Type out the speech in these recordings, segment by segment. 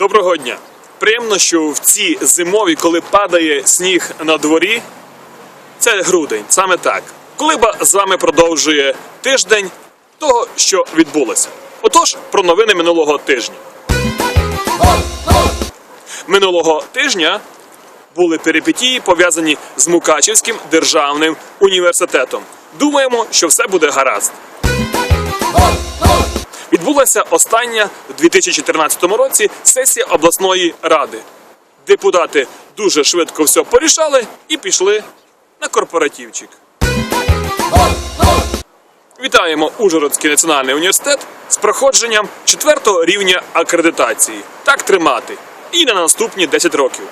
Доброго дня! Приємно, що в ці зимові, коли падає сніг на дворі, це грудень, саме так. Колиба з вами продовжує тиждень того, що відбулося. Отож, про новини минулого тижня. Минулого тижня були перипетії, пов'язані з Мукачівським державним університетом. Думаємо, що все буде гаразд. Відбулася остання у 2014 році сесія обласної ради. Депутати дуже швидко все порішали і пішли на корпоративчик. Вітаємо Ужгородський національний університет з проходженням четвертого рівня акредитації. Так тримати. І на наступні 10 років.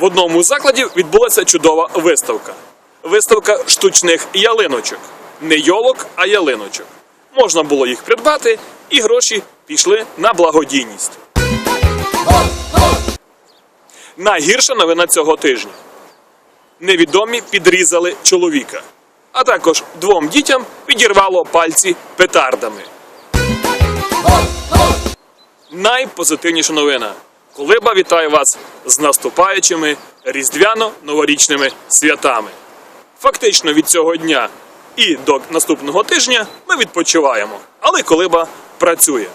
В одному з закладів відбулася чудова виставка. Виставка штучних ялиночок. Не йолок, а ялиночок. Можна було їх придбати, і гроші пішли на благодійність. Найгірша новина цього тижня. Невідомі підрізали чоловіка. А також двом дітям підірвало пальці петардами. Найпозитивніша новина. Колиба вітає вас з наступаючими різдвяно-новорічними святами. Фактично від цього дня і до наступного тижня ми відпочиваємо, але колиба працює.